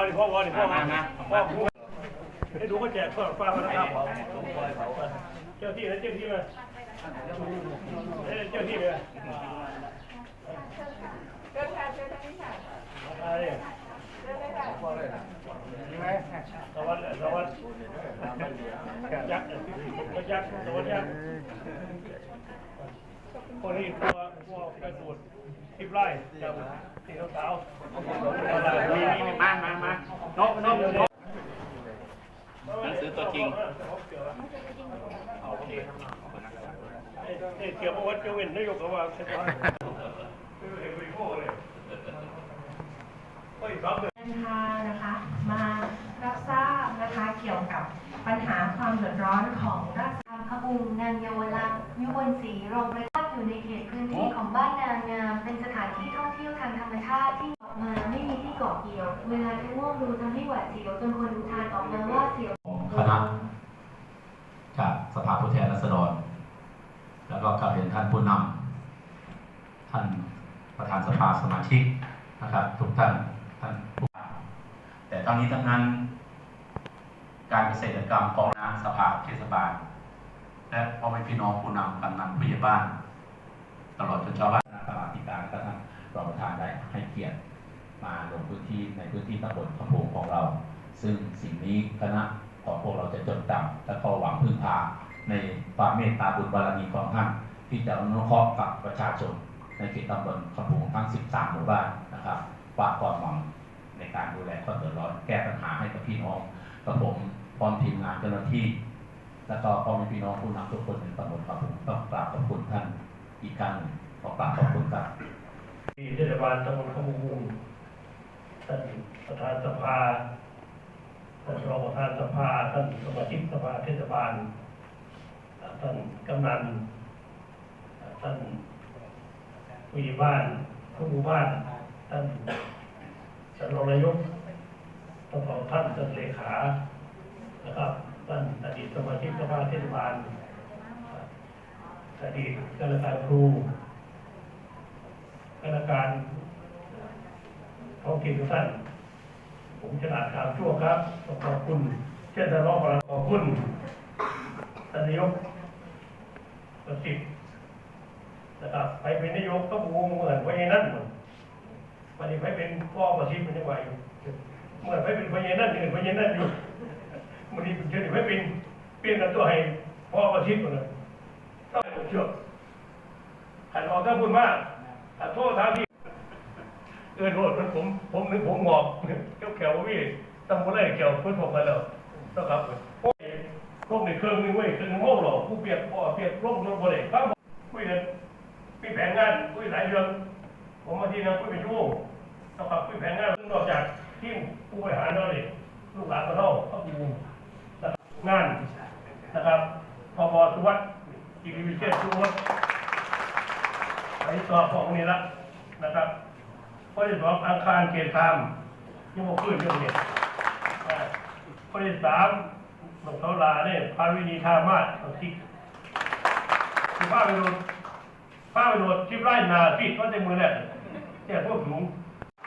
พ่อวันพ่อวันพ่อมามาพ่อพูดให้ดูก็แจกเพื่อฟ้าพนักงานเผาเจ้าที่นะเจ้าที่มาเจ้าที่เลยอะไรสวัสดีสวัสดียักษ์ยักษ์สวัสดียักษ์ คนนี้ตัวตัวกระสุนทิพไล่จากสีขาวมีมีมีมามามาโนกโนกโนกหนังสือตัวจริงโอเคเกี่ยวกับวัดเกี่ยวเว้นนายกว่าใช่ไหมไรเดินทางนะคะ มารับทราบนะคะเกี่ยวกับปัญหาความเดือดร้อนของราษฎรพระองค์นางเยาวลักษณ์ยุวลศรีโรงประทับอยู่ในางงามเป็นสถานที่ท่องเที่ยวทางธรรมชาติที่ออกมาไม่มีที่เกาะเกี่ยว เวลาที่ง่วงดูทำให้หวาดเสียวจนคนอุทานออกมาว่าเสียวคณะจากสภาผู้แทนราษฎร แล้วก็กลับเรียนท่านผู้นำท่านประธานสภาสมาชิกนะครับ ทุกท่านท่านผู้แต่ทั้งนี้ทั้งนั้นการเกษตรกรรมของนางสภาเทศบาล และพ่อแม่พี่น้องผู้นำกำนันผู้ใหญ่บ้าน ตลอดจนชาวบ้าน กียรติมาลงพื้นที่ในพื้นที่ตำบลขำโพงของเรา ซึ่งสิ่งนี้คณะของพวกเราจะจดจำและก็หวังพึ่งพาในความเมตตาบุญบารมีของท่านที่จะอนุเคราะห์กับประชาชนในเขตตำบลขำโพงทั้ง 13 หมู่บ้านนะครับฝากความหวังในการดูแลความเดือดร้อนแก้ปัญหาให้กับพี่น้องกับผมพร้อมทีมงานเจ้าหน้าที่ แล้วก็พ่อแม่พี่น้องผู้นำทุกคนในตำบลขำโพงต้องกราบขอบคุณท่านอีกครั้งหนึ่งขอกราบขอบคุณครับ ที่เทศบาลตำบลขมุงท่านประธานสภาท่านรองประธานสภาท่านสมาชิกสภาเทศบาลท่านกำนันท่านผู้ใหญ่บ้านผู้หมู่บ้านท่านท่านรองนายกท่านของท่านท่านเลขานะครับท่านอดีตสมาชิกสภาเทศบาลอดีตข้าราชการครู คณะการท้องถิ่นทุกท่านผมฉลาดขาวชั่วครับขอบคุณ เช่นทะเลาะกันขอบคุณท่านนายกประสิทธิ์นะครับไปเป็นนายกก็บูมเหมือนพญานั่นวันนี้ไปเป็นพ่อประสิทธิ์มันยังไหวอยู่เมื่อไปเป็นพญานั่นอยู่พญานั่นอยู่มันนี้เชื่อไปเป็นเปลี่ยนกันตัวให้พ่อประสิทธิ์หมดเลยต้องเชื่อขันออกถ้าพูดมาก โทษทางที่เออโทษผมผมผมนึกผมหงอกเจ้าแขววี่ตำบลไรแขวเพิ่อนถกมาแล้วนะครับโอ้ยร่มในเครื่องนึงเว้ยเครื่องนึงโม่หรอกผู้เปียกพ่อเปียกร่มร่มบ่ได้ครับคุยกันมีแผนงานคุยหลายเรื่องผมมาที่นั่นคุยเป็นชั่วโมงนะครับคุยแผนงานนอกจากทีมผู้บริหารเราเลยลูกหลานของเราก็ดูนะครับงานนะครับพบสุวัสดิ์กิติวิเชษฐ์สุวัสดิ์ ไปสอบของนี้ละนะครับข้อที่สองอังคารเกียรติคามยังบอกขึ้นยังเนี่ยข้อที่สามหลวงเขาลาเนี่ยพาวินีธามาศเอาทิกคือผ้าไปโดนผ้าไปโดนชิบไร่นาฟีดก็จะมือแรกเนี่ยพวกหนู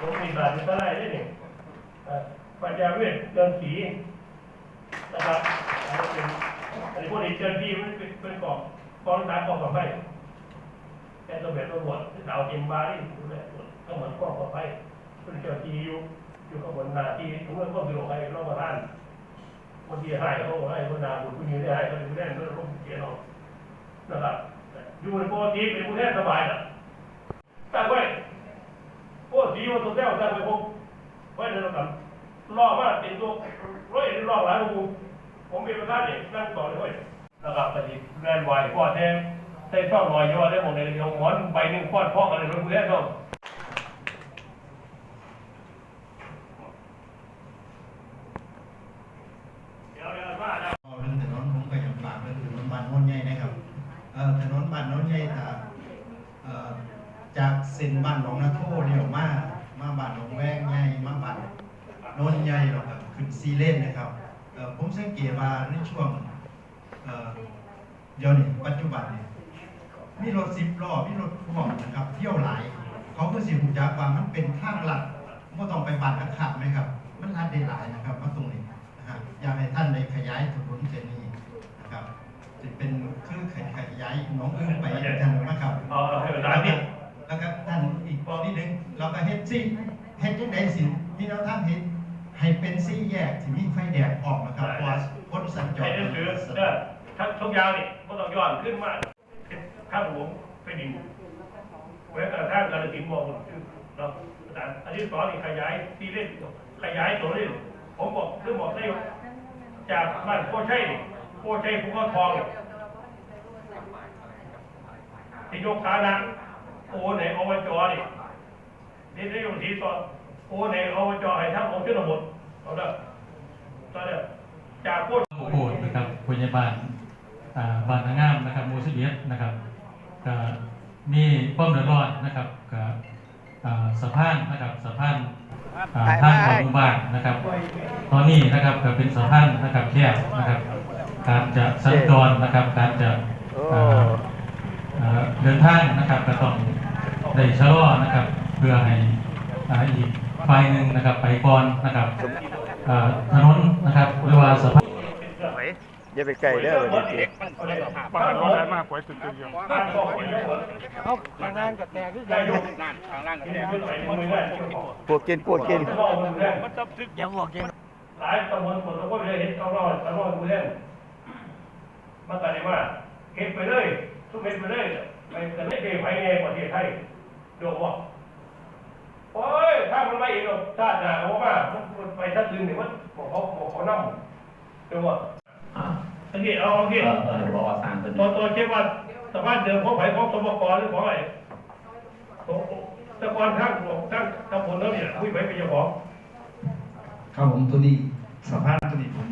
ลวงมีบาทจะได้เนี่ยปัญญาเวทเดินสีนะครับอันนี้พวกนี้เดินที่มันเป็นเป็นกองกองตากองกับไฟ แค่ตัวแบบตำรวจดาวเอ็มบาร์นี่ดูแลก็เหมือนกล้องปลอดภัยคุณเจ้าที่อยู่อยู่ข้างบนนาที่ทุกเมื่อก็สะดวกให้รอบมาท่านบางทีให้เขาให้คนนาบุญผู้หญิงได้ให้เขาดูแลเรื่อร่มเสียเรานะครับอยู่ในปกติเป็นผู้แทนสบายนะตั้งไว้ปกติว่าตัวแท้ตั้งไว้ผมไว้ในระดับล่อมาเป็นตัวร้อยล่อหลายผมผมเป็นประธานเนี่ยนั่งต่อเลยนะครับปฏิแรงไวพ่อแท้ ใส่ช่องลอยยอได้หมดเลยเดียวหมอนใบหนึ่งป้อนพ่อกันเลยรู้แน่นอนเดี๋ยวเดี๋ยวมาแล้วเอาเรื่งถนนผมก็อยากฝากเรื่อถนนบ้านโน้นใหญ่นะครับเอ่อถนนบ้านโน้นใหญ่ถ้าเอ่อจากเส้นบ้านหนองนาโทเลี้ยวมามาบ้านหนองแวงใหญ่มาบ้านโน้นใหญ่หรอกครับขึ้นซีเล่นนะครับเอ่อผมสังเกตว่าในช่วงเอ่อเดี๋ยวนี้ปัจจุบันเนี้มี มีรถสิบล้อมีรถพ่วงนะครับเที่ยวหลาย เขาก็สิหูจักว่ามันเป็นทางลัดไม่ต้องไปบัตรขับไหมครับ มันลัดได้หลายนะครับมาตรงนี้นะฮะอยากให้ท่านได้ขยายถนนเส้นนี้นะครับจะเป็นเครื่องขยายหน้องอึ้งไปทางนะครับเอาเอาให้เวลานิดแล้วก็ท่านอีกนิดนึงเราก็เฮ็ดซี่เฮ็ดยังไงสิที่เราท่านเฮ็ดให้เป็นซี่แยกที่มีไฟแดงออกนะครับเพราะว่าคนสัญจไอ้รหนังสือเด้อทั้งทุกอยางนี่ก็ต้องย้อนขึ้นมา ข้างผมไปดินไว้กระทั่งกระถิ่นบอกเราอันที่สองนี่ขยายที่เล่นขยายตัวนี้ผมบอกคืองบอกได้จากบ้านโคชัยโคชัยภูเขาทองที่ยกฐานะโอไหนอบจนี่นี่ได้ยกทีต่อโอไหนอบจให้ทั้งองค์ชนบทเอาเด้อตอนเนี้ยจากโคโหดนะครับพยาบาลบ้านนางามนะครับหมูสิบเอ็ดนะครับ ก็มีป้อมเดือดร้อนนะครับก็อ่าสะพานนะครับสะพานอ่าทางของหมู่บ้านนะครับ ตอนนี้นะครับก็เป็นสะพานนะครับแคบนะครับการจะสัญจรนะครับการจะอ่าอ่าเดินทางนะครับก็ต้องได้ชะลอนะครับเพื่อให้อ่าอีกฝ่ายหนึ่งนะครับไปก่อนนะครับอ่าถนนนะครับหรือว่าสะพาน อย่าไปไกลเด้อเด็กปานรถได้มากกว่าตึกๆอยู่ปานบอกอยู่เอาทางล่างก็แตกได้อยู่นั่นทางล่างก็แตกขึ้นไปมือได้ปวดกินปวดกินมันต้องตึกยังบอกกินหลายตำบลคนเราก็เลยเห็นเอารอดเอารอดมือเล่นมันก็เลยว่าเก็บไปเลยทุกเม็ดไปเลยไปกันไม่เคยไปไงประเทศไทยดูว่าโอ้ยถ้ามันไม่อีกหรอกชาติหน้าเขาว่ามันไปทัดลืนเนี่ยมันบอกเขาบอกเขานั่งดูว่าอ่าโอ เคเอาโอเคเออเออบอกสร้างตัวตัวนี้ตัวเช็คว่าสภาพเดิมของไผ่ของสมกรหรือของอะไรของตะกอนข้างของข้างตำบลแล้วเนี่ยผู้ใหญ่เป็นเจ้าของครับผมตัวนี้สภาพตัวนี้ผม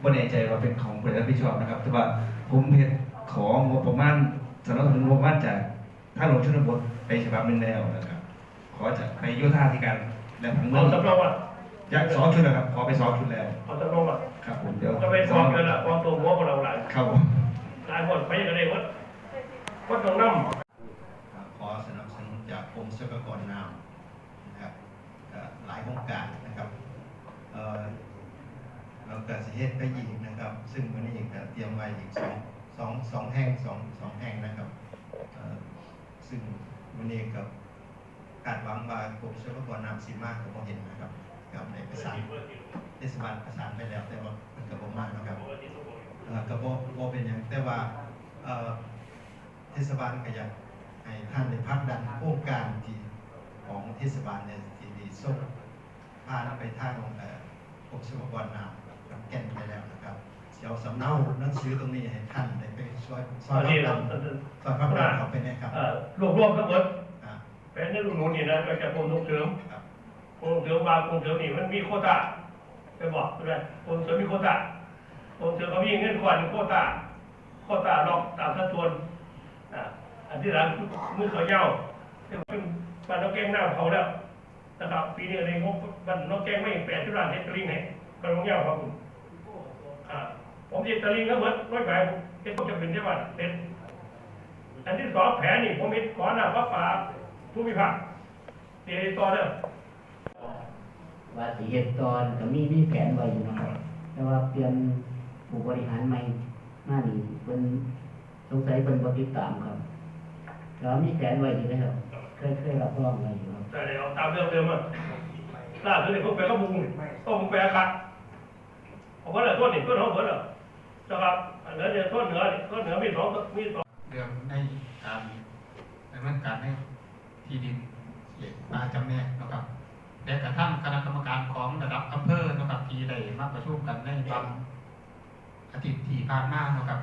ไม่แน่ใจว่าเป็นของบริษัทผิดชอบนะครับ แต่ว่าผมเพจของงบประมาณสนับสนุนงบประมาณจากท่านหลวงชนบทไปฉบับหนึ่งแล้วนะครับ ขอจากไปโยธาธิการและผังเมืเอาสำรองมาอยากสองชุดนะครับ ขอไปสองชุดแล้วเอาสำรองมา ครับผมเดี๋ยวจะเป็นสองกันละกองตัวหัวของเราหลายครับผมหลายคนไปกันเลยวัดวัดตรงน้ขอสนับสนุนจากกรมทรัพยากรน้ำนะครับก็หลายโครงการนะครับเอ่อเราก็สิเฮ็ดไปอีกนะครับ ซึ่งวันนี้ก็เตรียมไว้อีกสองสองสองแห่งสองสองแห่งนะครับเอ่อซึ่งวันนี้กับคาดหวังว่ากรมทรัพยากรน้ำสีมากก็บ่เห็นนะครับกับในประสานเท ศบาลประสานไปแล้ว แต่ว่ามันก็บ่มากนะครับเอ่อก็บ่บ่เป็นหยังแต่ว่าเอ่อเทศบาลก็อยากให้ท่านได้พักดันโครงการที่ของเทศบาลเนี่ยที่ดีส่งพานไปทางเอ่อกรมสมกรน้ำลำแก่นไปแล้วนะครับเดี๋ยวสำเนาหนังสือตรงนี้ให้ท่านได้ไปช่วยำช่วยอันนี้พัเรากดันช่วยพักดันเขาไปนะครับเอ่อรวบรวมทั้งหมดอ่าเป็นในรุ่นนู้นนี่นะก็จะกรมส่งเสริมครับกรมส่งเสริมบางกรมส่งเสริมนี่มันมีโควต้า ไปบอกใช่ไหมกรมเสริมมีโคต้ากรมเสริมเขามีเงินก่อนโคต้าโคต้าลอกตามสัดส่วนอ่าอันที่หลังมือเขาเย้าเป็นบ้านนกแก้งหน้าเขาแล้วนะครับปีนี้ในงบบ้านนกแก้งไม่แปดที่ร้านเฮตลิงให้บ้านนกเย้าครับผมอ่าผมจะตลิงทั้งหมดร้อยแปดเฮ็ดก็จะเป็นที่ว่าเป็นอันที่สองแผนนี่ผมมีขอหน้าพระป่าผู้มีพักเตียต่อเด้อ ว่าสิเฮ็ดตอนก็มีมีแผนไว้อยู่นะครับแต่ว่าเปลี่ยนผู้บริหารใหม่มานี่เพิ่นสงสัยเพิ่นบ่ติดตามครับแล้วมีแผนไว้อยู่แล้วเคยเคยรับรองไว้อยู่ครับแต่เดี๋ยวเอาตามเดิมเดิมอะล่าสุดนี่ผมไปก็บุงต้องไปอาคัดผมว่าเหลือต้นนี่ต้นของผมเหรอนะครับอันนั้นเนี่ยต้นเหนือนี่ต้นเหนือมีสองมีสองเรื่องในการดำเนินการในที่ดินเขตป่าจำแนกนะครับ และกระทั่งคณะกรรมการของระดับอำเภอนะครับที่ได้มาประชุมกันในบางอาทิตย์ที่ผ่านมานะครับ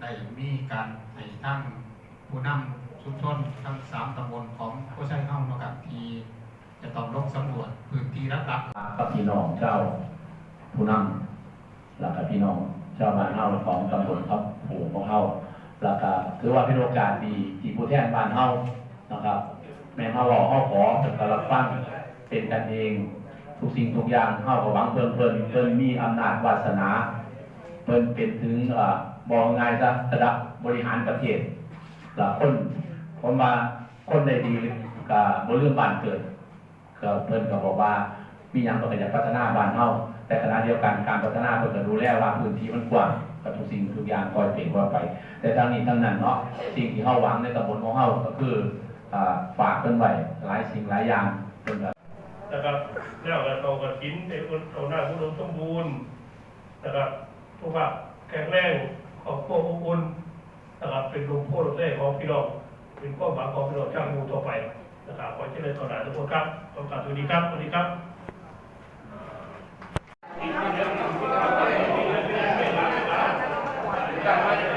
ได้มีการให้ทั้งผู้นำชุมชนทั้งสามตำบลของโคชัยเฮานะครับที่จะต้องลงสำรวจพื้นที่รับรับกับพี่น้องเจ้าผู้นำแล้วก็พี่น้องเจ้าบ้านเฮาของตำบลทับผูของเฮาแล้วก็ถือว่าเป็นโอกาสดีที่ผู้แทนบ้านเฮานะครับแม่นเฮารอเฮาขอจะกรับฟัง เป็นกันเอง ทุกสิ่งทุกอย่างเฮาก็หวังเพิ่นเพิ่นเพิ่นมีอำนาจวาสนาเพิ่นเป็นถึงเอ่อบอกง่ายซะระดับบริหารประเทศแล้วคนผมมาคนใดดีกับบนเรื่องบ้านเกิดก็เพิ่นก็บอกว่ามีอย่างต้องอยากพัฒนาบ้านเฮาแต่ขณะเดียวกันการพัฒนาเพิ่นก็ดูแลว่าพื้นที่มันกว้างกับทุกสิ่งทุกอย่างคอยเปลี่ยนคอยไป แต่ทั้งนี้ทั้งนั้นเนาะสิ่งที่เฮาหวังในตำบลของเฮาก็คือฝากเพิ่นไว้หลายสิ่งหลายอย่างเพิ่นก็ นะครับแล้วก็เราก็กินในเอาหน้าผู้ดมสมบูรณ์นะครับทุกภาแข็งแรงของพวกอบอุ่นนะครับเป็นลมโพลมเล่ของพี่น้องเป็นความหวังของพี่น้องชาวหมู่ต่อไปนะครับขอเจริญต่อหน้าทุกคนครับขอบคุณสวัสดีครับสวัสดีครับ Thank you.